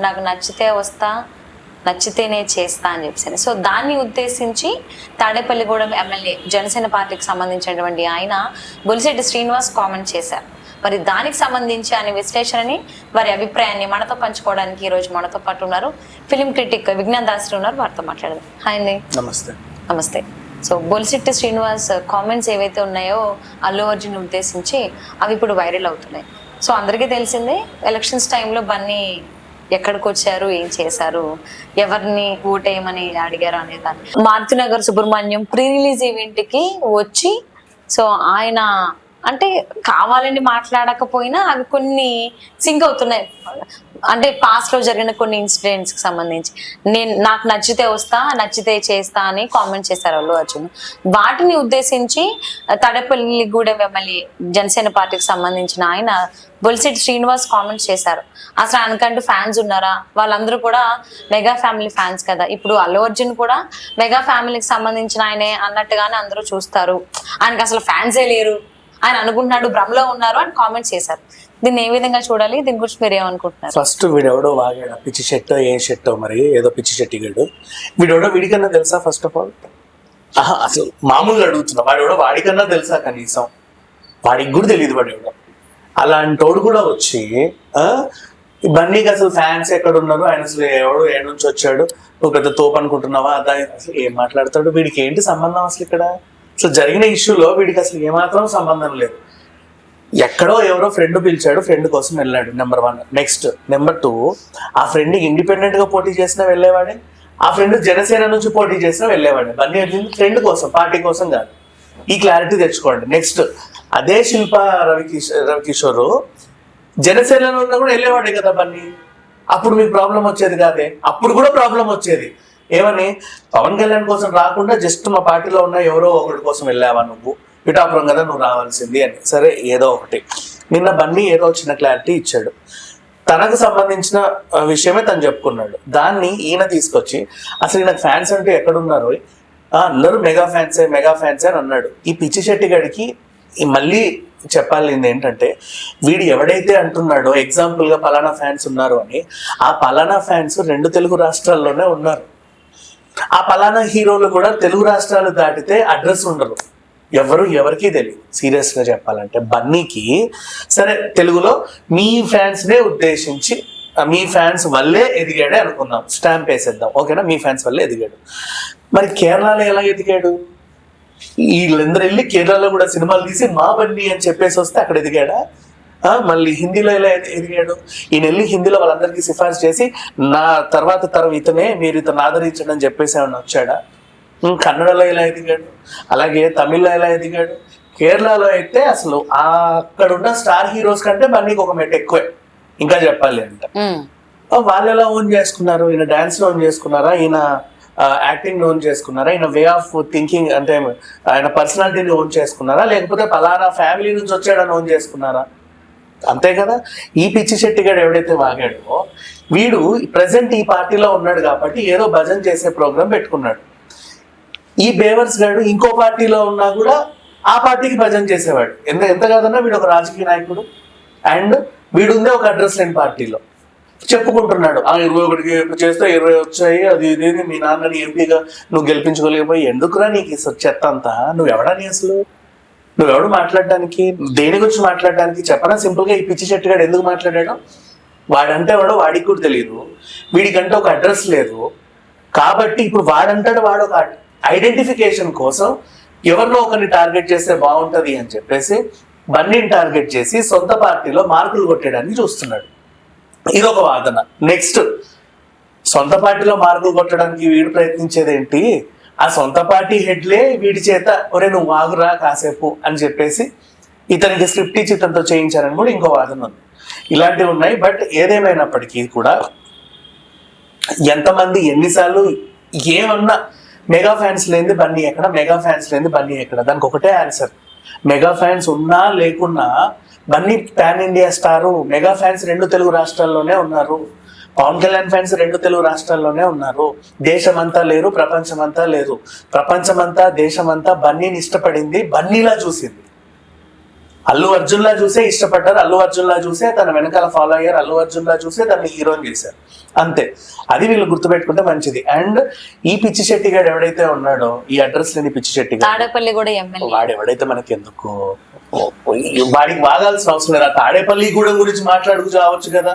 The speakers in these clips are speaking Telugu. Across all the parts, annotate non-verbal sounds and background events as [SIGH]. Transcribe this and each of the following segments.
నాకు నచ్చితే వస్తా నచ్చితేనే చేస్తా అని చెప్పేసి సో దాన్ని ఉద్దేశించి తాడేపల్లిగూడెం ఎమ్మెల్యే జనసేన పార్టీకి సంబంధించినటువంటి ఆయన బొలిశెట్టి శ్రీనివాస్ కామెంట్ చేశారు. మరి దానికి సంబంధించి ఆయన విశ్లేషణని వారి అభిప్రాయాన్ని మనతో పంచుకోవడానికి ఈ రోజు మనతో పాటు ఉన్నారు. ఫిలిం క్రిటిక్ విజ్ఞాన్ దాసరి ఉన్నారు. వారితో మాట్లాడదాం. హాయ్ అండి. నమస్తే. నమస్తే. సో బొలిశెట్టి శ్రీనివాస్ కామెంట్స్ ఏవైతే ఉన్నాయో అల్లు అర్జున్ ఉద్దేశించి అవి ఇప్పుడు వైరల్ అవుతున్నాయి. సో అందరికీ తెలిసిందే ఎలక్షన్స్ టైంలో బన్నీ ఎక్కడికి వచ్చారు ఏం చేశారు ఎవరిని ఓటేయమని అడిగారు అనే దాన్ని. మారుతినగర్ సుబ్రహ్మణ్యం ప్రీ రిలీజ్ ఈవెంట్కి వచ్చి సో ఆయన అంటే కావాలని మాట్లాడకపోయినా అవి కొన్ని సింక్ అవుతున్నాయి. అంటే పాస్ట్లో జరిగిన కొన్ని ఇన్సిడెంట్స్కి సంబంధించి. నేను నాకు నచ్చితే వస్తా నచ్చితే చేస్తా అని కామెంట్ చేశారు అల్లు అర్జున్. వాటిని ఉద్దేశించి తడపల్లిగూడెం ఎమ్మెల్యే జనసేన పార్టీకి సంబంధించిన ఆయన బొలిశెట్టి శ్రీనివాస్ కామెంట్స్ చేశారు. అసలు ఆయనకంటూ ఫ్యాన్స్ ఉన్నారా? వాళ్ళందరూ కూడా మెగా ఫ్యామిలీ ఫ్యాన్స్ కదా. ఇప్పుడు అల్లు అర్జున్ కూడా మెగా ఫ్యామిలీకి సంబంధించిన ఆయనే అన్నట్టుగానే అందరూ చూస్తారు. ఆయనకి అసలు ఫ్యాన్సే లేరు. ఆయన అనుకుంటున్నాడు భ్రమలో ఉన్నారు అని కామెంట్ చేశారు. దీన్ని ఏ విధంగా చూడాలి? దీని గురించి మీరు ఏమనుకుంటున్నారు? ఫస్ట్ వీడెవడో వాగాడు? పిచ్చి షర్ట్ ఏం షర్ట్ మరి? ఏదో పిచ్చి షర్టిగాడు వీడెవడో వీడికన్నా తెలుసా ఫస్ట్ ఆఫ్ ఆల్ అసలు మామూలుగా అడుగుతున్నా. వాడెవడో వాడికన్నా తెలుసా కనీసం? వాడికి కూడా తెలియదు వాడెవడో. అలాంటోడు కూడా వచ్చి ఆ, బన్నీకి అసలు ఫ్యాన్స్ ఎక్కడ ఉన్నారు ఆయన అసలు ఎవడు ఏడు నుంచి వచ్చాడు? నువ్వు పెద్ద తోపు అనుకుంటున్నావా? అదా అసలు ఏం మాట్లాడతాడు? వీడికి ఏంటి సంబంధం అసలు ఇక్కడ? సో జరిగిన ఇష్యూలో వీడికి అసలు ఏమాత్రం సంబంధం లేదు. ఎక్కడో ఎవరో ఫ్రెండ్ పిలిచాడు ఫ్రెండ్ కోసం వెళ్ళాడు number one next number two ఆ ఫ్రెండ్ ఇండిపెండెంట్గా పోటీ చేసినా వెళ్ళేవాడే? ఆ ఫ్రెండ్ జనసేన నుంచి పోటీ చేసినా వెళ్ళేవాడే? బన్నీ వెళ్ళింది ఫ్రెండ్ కోసం పార్టీ కోసం కాదు. ఈ క్లారిటీ తెచ్చుకోండి. నెక్స్ట్ అదే శిల్ప రవికిషోర్ రవికిషోర్ జనసేనలో ఉన్నా కూడా వెళ్ళేవాడే కదా బన్నీ? అప్పుడు మీకు ప్రాబ్లం వచ్చేది కాదే? అప్పుడు కూడా ప్రాబ్లం వచ్చేది. ఏమని? పవన్ కళ్యాణ్ కోసం రాకుండా జస్ట్ మా పార్టీలో ఉన్న ఎవరో ఒకటి కోసం వెళ్ళావా నువ్వు? పిఠాపురం కదా నువ్వు రావాల్సింది అని. సరే ఏదో ఒకటి. నిన్న బన్నీ ఏదో చిన్న క్లారిటీ ఇచ్చాడు. తనకు సంబంధించిన విషయమే తను చెప్పుకున్నాడు. దాన్ని ఈయన తీసుకొచ్చి అసలు ఈయన ఫ్యాన్స్ అంటే ఎక్కడున్నారు? అందరూ మెగా ఫ్యాన్సే మెగా ఫ్యాన్సే అని అన్నాడు. ఈ పిచ్చి శెట్టి గడికి మళ్ళీ చెప్పాలింది ఏంటంటే వీడు ఎవడైతే అంటున్నాడో ఎగ్జాంపుల్గా పలానా ఫ్యాన్స్ ఉన్నారు అని ఆ పలానా ఫ్యాన్స్ రెండు తెలుగు రాష్ట్రాల్లోనే ఉన్నారు. ఆ పలానా హీరోలు కూడా తెలుగు రాష్ట్రాలు దాటితే అడ్రస్ ఉండరు. ఎవరు ఎవరికీ తెలియదు సీరియస్గా చెప్పాలంటే బన్నీకి సరే తెలుగులో మీ ఫ్యాన్స్ నే ఉద్దేశించి మీ ఫ్యాన్స్ వల్లే ఎదిగాడే అనుకున్నాం. స్టాంప్ వేసేద్దాం. ఓకేనా? మీ ఫ్యాన్స్ వల్లే ఎదిగాడు. మరి కేరళలో ఎలా ఎదిగాడు? వీళ్ళందరూ వెళ్ళి కేరళలో కూడా సినిమాలు తీసి మా బన్నీ అని చెప్పేసి వస్తే అక్కడ ఎదిగాడా? మళ్ళీ హిందీలో ఎలా ఎది- ఎదిగాడు ఈయన వెళ్ళి హిందీలో వాళ్ళందరికీ సిఫార్సు చేసి నా తర్వాత తరం ఇతనే మీరు ఇతను ఆదరించండి అని చెప్పేసి ఏమన్నా వచ్చాడా? కన్నడలో ఎలా ఎదిగాడు? అలాగే తమిళ్ళో ఎలా ఎదిగాడు? కేరళలో అయితే అసలు ఆ అక్కడ ఉన్న స్టార్ హీరోస్ కంటే బన్నీకి ఒక మెట్ ఎక్కువే. ఇంకా చెప్పాలి అంటే. వాళ్ళు ఎలా ఓన్ చేసుకున్నారు? ఈయన డాన్స్ ఓన్ చేసుకున్నారా? ఈయన యాక్టింగ్ ఓన్ చేసుకున్నారా? ఈయన వే ఆఫ్ థింకింగ్ అంటే ఆయన పర్సనాలిటీని ఓన్ చేసుకున్నారా? లేకపోతే పలానా ఫ్యామిలీ నుంచి వచ్చాడని ఓన్ చేసుకున్నారా? అంతే కదా? ఈ పిచ్చి శెట్టి గారు ఎవడైతే వాగాడో వీడు ప్రజెంట్ ఈ పార్టీలో ఉన్నాడు కాబట్టి ఏదో భజన చేసే ప్రోగ్రాం పెట్టుకున్నాడు. ఈ బేవర్స్ గాడు ఇంకో పార్టీలో ఉన్నా కూడా ఆ పార్టీకి భజన చేసేవాడు. ఎంత ఎంత కాదన్నా వీడు ఒక రాజకీయ నాయకుడు. అండ్ వీడు ఉందే ఒక అడ్రస్ లేని పార్టీలో. చెప్పుకుంటున్నాడు. ఆ ఇరవై ఒకటికి చేస్తే ఇరవై వచ్చాయి అది ఇది మీ నాన్నని ఎంపీగా నువ్వు గెలిపించుకోలేకపోయి ఎందుకురా నీకు చెత్త అంతా? నువ్వు ఎవడని అసలు? నువ్వెవడు మాట్లాడడానికి దేని గురించి మాట్లాడడానికి చెప్పరా సింపుల్గా ఈ పిచ్చి చెట్టుగాడు ఎందుకు మాట్లాడాడు? వాడంటే వాడో వాడికి కూడా తెలియదు వీడికంటే ఒక అడ్రస్ లేదు. కాబట్టి ఇప్పుడు వాడంటాడు వాడు ఒక ఐడెంటిఫికేషన్ కోసం ఎవరినో ఒకరిని టార్గెట్ చేస్తే బాగుంటది అని చెప్పేసి బన్నీని టార్గెట్ చేసి సొంత పార్టీలో మార్కులు కొట్టడానికి చూస్తున్నాడు. ఇది ఒక వాదన. నెక్స్ట్ సొంత పార్టీలో మార్కులు కొట్టడానికి వీడు ప్రయత్నించేది ఏంటి ఆ సొంత పార్టీ హెడ్లే వీడి చేత ఒరే నువ్వు వాగురా కాసేపు అని చెప్పేసి ఇతనికి స్క్రిప్ట్ ఇచ్చి ఇతనితో చేయించారని కూడా ఇంకో వాదన ఉంది. ఇలాంటివి ఉన్నాయి. బట్ ఏదేమైనప్పటికీ కూడా ఎంతమంది ఎన్నిసార్లు ఏమన్నా మెగా ఫ్యాన్స్ లేని బన్నీ ఎక్కడ మెగా ఫ్యాన్స్ లేని బన్నీ ఎక్కడ? దానికి ఒకటే ఆన్సర్. మెగా ఫ్యాన్స్ ఉన్నా లేకున్నా Bunny pan India star mega fans రెండు తెలుగు రాష్ట్రాల్లోనే ఉన్నారు. పవన్ కళ్యాణ్ ఫ్యాన్స్ రెండు తెలుగు రాష్ట్రాల్లోనే ఉన్నారు. దేశమంతా లేరు ప్రపంచమంతా లేదు. ప్రపంచమంతా దేశమంతా బన్నీని ఇష్టపడింది బన్నీలా చూసింది. అల్లు అర్జున్ లా చూసే ఇష్టపడ్డారు అల్లు అర్జున్ లా చూసే తన వెనకాల ఫాలో అయ్యారు అల్లు అర్జున్ లా చూసే తనని హీరోని చేశారు. అంతే. అది వీళ్ళు గుర్తుపెట్టుకుంటే మంచిది. అండ్ ఈ పిచ్చి శెట్టి గారు ఎవడైతే ఉన్నాడో ఈ అడ్రస్ లేని పిచ్చి శెట్టి గారు తాడేపల్లి కూడా వాడు ఎవడైతే మనకి ఎందుకు వాడికి వాగాల్సిన అవసరం లేదు. ఆ తాడేపల్లి గూడెం గురించి మాట్లాడుకు చావచ్చు కదా.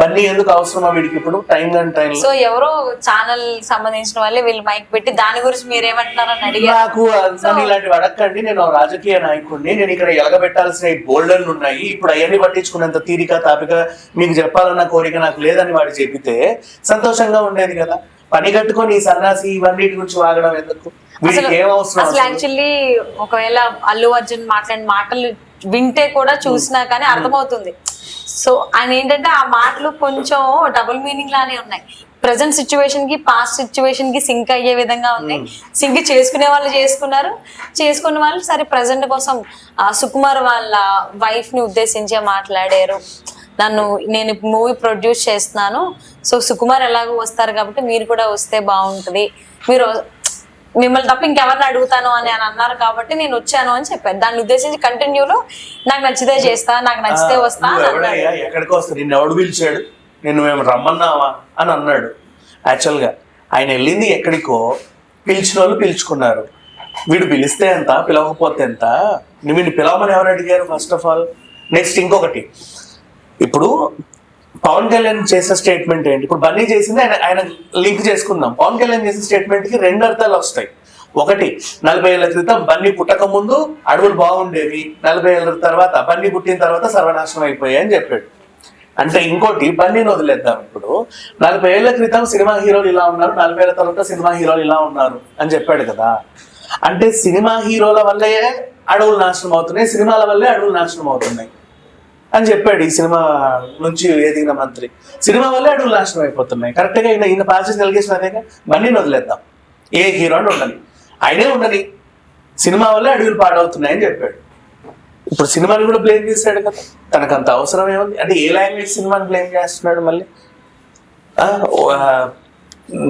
బన్నీ ఎందుకు అవసరమా వీడికి ఇప్పుడు? టైం కానీ టైం సో ఎవరో ఛానల్ సంబంధించిన వాళ్ళే వీళ్ళు మైక్ పెట్టి దాని గురించి మీరేమంటున్నారని అడిగారు. నాకు నన్ను ఇలాంటివి అడగండి నేను రాజకీయ నాయకుడిని. నేను ఇక్కడ ఎలగబెట్టాల్సిన బోల్డర్లు ఉన్నాయి. ఇప్పుడు అవన్నీ పట్టించుకునేంత తీరిక తాపిక మీకు చెప్పాలన్న కోరిక నాకు లేదని వాడు చెప్పితే సంతోషంగా ఉండేది కదా. పని కట్టుకొని ఈ సన్నాసి ఇవన్నీ గురించి వాగడం ఎందుకు? అసలు? యాక్చువల్లీ ఒకవేళ అల్లు అర్జున్ మాట్లాడిన మాటలు వింటే కూడా చూసినా కానీ అర్థమవుతుంది. సో ఆయన ఏంటంటే ఆ మాటలు కొంచెం డబుల్ మీనింగ్ లానే ఉన్నాయి. ప్రజెంట్ సిచ్యువేషన్కి పాస్ట్ సిచ్యువేషన్కి సింక్ అయ్యే విధంగా ఉన్నాయి. సింక్ చేసుకునే వాళ్ళు చేసుకున్నారు. చేసుకున్న వాళ్ళు సరే ప్రజెంట్ కోసం ఆ సుకుమార్ వాళ్ళ వైఫ్ని ఉద్దేశించే మాట్లాడారు. నన్ను నేను మూవీ ప్రొడ్యూస్ చేస్తున్నాను. సో సుకుమార్ ఎలాగో వస్తారు కాబట్టి మీరు కూడా వస్తే బాగుంటది. మీరు మిమ్మల్ని తప్ప ఇంకెవరిని అడుగుతాను అని అని అన్నారు కాబట్టి నేను వచ్చాను అని చెప్పాను దాన్ని ఉద్దేశించి కంటిన్యూలో నాకు నచ్చితే చేస్తా నాకు నచ్చితే వస్తా ఎక్కడికి వస్తా నిన్ను ఎవడు పిలిచాడు? నిన్ను మేము రమ్మన్నావా? అని అన్నాడు. యాక్చువల్గా ఆయన వెళ్ళింది ఎక్కడికో పిలిచిన వాళ్ళు పిలుచుకున్నారు. వీడు పిలిస్తే ఎంత పిలవకపోతే ఎంత? వీడిని పిలవమని ఎవరు అడిగారు ఫస్ట్ ఆఫ్ ఆల్ నెక్స్ట్ ఇంకొకటి. ఇప్పుడు పవన్ కళ్యాణ్ చేసిన స్టేట్మెంట్ ఏంటి? ఇప్పుడు బన్నీ చేసింది ఆయన ఆయన లింక్ చేసుకుందాం. పవన్ కళ్యాణ్ చేసిన స్టేట్మెంట్కి రెండు అర్థాలు వస్తాయి. ఒకటి నలభై ఏళ్ళ క్రితం బన్నీ పుట్టక ముందు అడవులు బాగుండేవి. నలభై ఏళ్ళ తర్వాత బన్నీ పుట్టిన తర్వాత సర్వనాశనం అయిపోయాయి అని చెప్పాడు. అంటే ఇంకోటి బన్నీని వదిలేద్దాం ఇప్పుడు. నలభై ఏళ్ళ క్రితం సినిమా హీరోలు ఇలా ఉన్నారు నలభై ఏళ్ళ తర్వాత సినిమా హీరోలు ఇలా ఉన్నారు అని చెప్పాడు కదా. అంటే సినిమా హీరోల వల్లే అడవులు నాశనం అవుతున్నాయి సినిమాల వల్లే అడవులు నాశనం అవుతున్నాయి. అని చెప్పాడు ఈ సినిమా నుంచి ఎదిగిన మంత్రి. సినిమా వల్లే అడుగులు నాశనం అయిపోతున్నాయి. కరెక్ట్గా ఈయన ఈయన పాజిటివ్ ఎలిగేషన్ అదేగా బండిని వదిలేద్దాం. ఏ హీరో అని ఉండని ఆయనే ఉండని సినిమా వల్లే అడుగులు పాడవుతున్నాయని చెప్పాడు. ఇప్పుడు సినిమాని కూడా బ్లేమ్ చేశాడు కదా. తనకు అంత అవసరం ఏముంది? అంటే ఏ లాంగ్వేజ్ సినిమాని బ్లేమ్ చేస్తున్నాడు మళ్ళీ?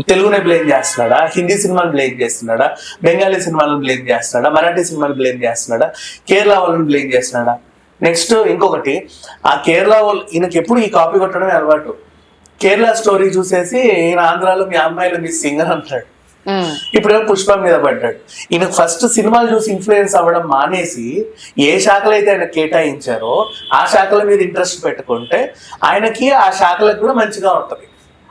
తెలుగునే బ్లేమ్ చేస్తున్నాడా? హిందీ సినిమాని బ్లేమ్ చేస్తున్నాడా? బెంగాలీ సినిమాలను బ్లేమ్ చేస్తున్నాడా? మరాఠీ సినిమాని బ్లేమ్ చేస్తున్నాడా? కేరళ వాళ్ళని బ్లేమ్ చేస్తున్నాడా? నెక్స్ట్ ఇంకొకటి ఆ కేరళ వాళ్ళు ఈయనకి ఎప్పుడు ఈ కాపీ కొట్టడమే అలవాటు. కేరళ స్టోరీ చూసేసి ఈయన ఆంధ్రాలో మీ అమ్మాయిలు మీ సింగర్ అంటాడు. ఇప్పుడేమో పుష్ప మీద పడ్డాడు. ఈయన ఫస్ట్ సినిమాలు చూసి ఇన్ఫ్లుయెన్స్ అవ్వడం మానేసి ఏ శాఖలు అయితే ఆయన కేటాయించారో ఆ శాఖల మీద ఇంట్రెస్ట్ పెట్టుకుంటే ఆయనకి ఆ శాఖలకు కూడా మంచిగా ఉంటది.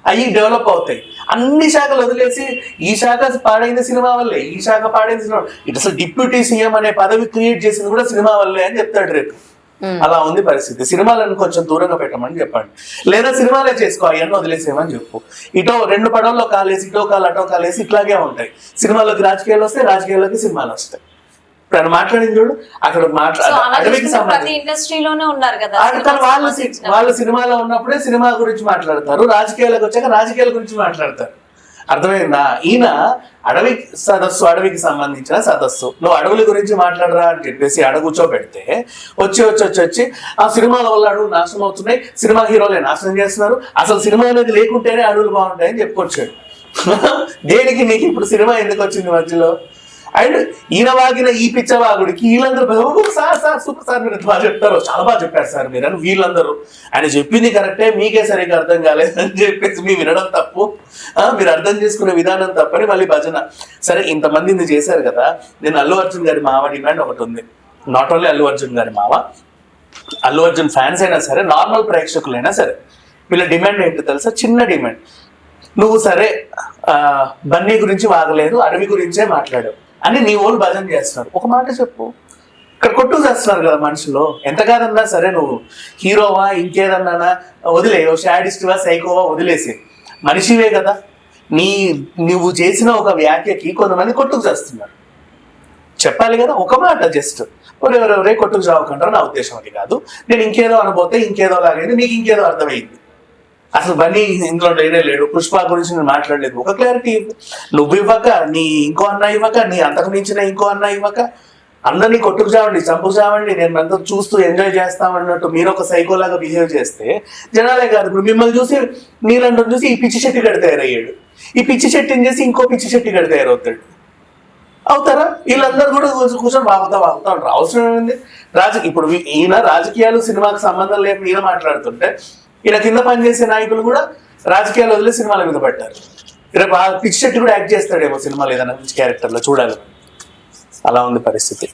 అవి డెవలప్ అవుతాయి. అన్ని శాఖలు వదిలేసి ఈ శాఖ పాడైన సినిమా వల్లే ఈ శాఖ పాడైన సినిమా ఇటు అసలు డిప్యూటీ సీఎం అనే పదవి క్రియేట్ చేసింది కూడా సినిమా వల్లే అని చెప్తాడు రేపు. అలా ఉంది పరిస్థితి. సినిమాలను కొంచెం దూరంగా పెట్టమని చెప్పండి. లేదా సినిమాలే చేసుకో అవన్నీ వదిలేసేయమని చెప్పు. ఇటో రెండు పడవల్లో కాలేసి ఇటో కాలు అటో కాలేసి ఇట్లాగే ఉంటాయి. సినిమాలోకి రాజకీయాలు వస్తాయి రాజకీయాల్లోకి సినిమాలు వస్తాయి. ఆయన మాట్లాడింది చూడు అక్కడ ఇండస్ట్రీలోనే ఉన్నారు కదా వాళ్ళు వాళ్ళు సినిమాలో ఉన్నప్పుడే సినిమా గురించి మాట్లాడతారు రాజకీయాలకు వచ్చాక రాజకీయాల గురించి మాట్లాడతారు. అర్థమైందా? ఈయన అడవి సదస్సు అడవికి సంబంధించిన సదస్సు. నువ్వు అడవుల గురించి మాట్లాడరా అని చెప్పేసి అడ కూర్చోబెడితే వచ్చి వచ్చి వచ్చి వచ్చి ఆ సినిమాల వల్ల అడవులు నాశనం అవుతున్నాయి సినిమా హీరోలే నాశనం చేస్తున్నారు. అసలు సినిమా అనేది లేకుంటేనే అడవులు బాగుంటాయని చెప్పుకొచ్చాడు. [LAUGHS] దేనికి నీకు ఇప్పుడు సినిమా ఎందుకు వచ్చింది మధ్యలో? అండ్ ఈయన వాగిన ఈ పిచ్చవాగుడికి వీళ్ళందరూ సార్ సార్ సూపర్ సార్ మీరు బాగా చెప్తారు. చాలా బాగా చెప్పారు సార్ మీరు అని వీళ్ళందరూ. ఆయన చెప్పింది కరెక్టే మీకే సరిగ్గా అర్థం కాలేదు అని చెప్పేసి మీ వినడం తప్పు. మీరు అర్థం చేసుకునే విధానం తప్పని మళ్ళీ భజన. సరే ఇంతమంది ఇది చేశారు కదా నేను అల్లు అర్జున్ గారి మావ డిమాండ్ ఒకటి ఉంది. నాట్ ఓన్లీ అల్లు అర్జున్ గారి మావ అల్లు అర్జున్ ఫ్యాన్స్ అయినా సరే నార్మల్ ప్రేక్షకులైనా సరే వీళ్ళ డిమాండ్ ఏంటో తెలుసా? చిన్న డిమాండ్. నువ్వు సరే బన్నీ గురించి వాగలేదు అడవి గురించే మాట్లాడావు. అని నీ ఓన్ భజన చేస్తున్నారు. ఒక మాట చెప్పు. ఇక్కడ కొట్టు చేస్తున్నారు కదా మనుషులు. ఎంత కాదన్నా సరే నువ్వు హీరోవా ఇంకేదన్నా వదిలే. షాడిస్ట్వా సైకోవా వదిలేసి. మనిషివే కదా. నీ నువ్వు చేసిన ఒక వ్యాఖ్యకి కొంతమంది కొట్టుకు చేస్తున్నారు. చెప్పాలి కదా ఒక మాట జస్ట్. ఎవరెవరే కొట్టుకు చావకంటారు నా ఉద్దేశం అది కాదు. నేను ఇంకేదో అనబోతే ఇంకేదో లాగైంది నీకు ఇంకేదో అర్థమైంది. అసలు బన్నీ ఇందులో లేనే లేడు. పుష్ప గురించి నేను మాట్లాడలేదు. ఒక క్లారిటీ నువ్వు ఇవ్వక నీ ఇంకో అన్న ఇవ్వక నీ అంతకు మించిన ఇంకో అన్న ఇవ్వక అందరినీ కొట్టుకు చావండి చంపుకు చావండి నేను అంతా చూస్తూ ఎంజాయ్ చేస్తామన్నట్టు మీరు ఒక సైకోలాగా బిహేవ్ చేస్తే జనాలే కాదు. ఇప్పుడు మిమ్మల్ని చూసి నీలంటూ చూసి ఈ పిచ్చి చెట్టు గడి తయారయ్యాడు. ఈ పిచ్చి చెట్టుని చేసి ఇంకో పిచ్చి చెట్టు గడి తయారవుతాడు. అవుతారా? వీళ్ళందరూ కూడా కూర్చొని కూర్చొని వాగుతా వాగుతా ఉంటారు. అవసరం ఏంది రాజకీయ ఇప్పుడు ఈయన రాజకీయాలు సినిమాకి సంబంధం లేకుండా ఈయన మాట్లాడుతుంటే ఈయన కింద పనిచేసే నాయకులు కూడా రాజకీయాలు వదిలే సినిమాల మీద పడ్డారు. రేపు ఆ పిక్చర్ కూడా యాక్ట్ చేస్తాడేమో సినిమాలు ఏదైనా మంచి క్యారెక్టర్లో చూడాలి. అలా ఉంది పరిస్థితి.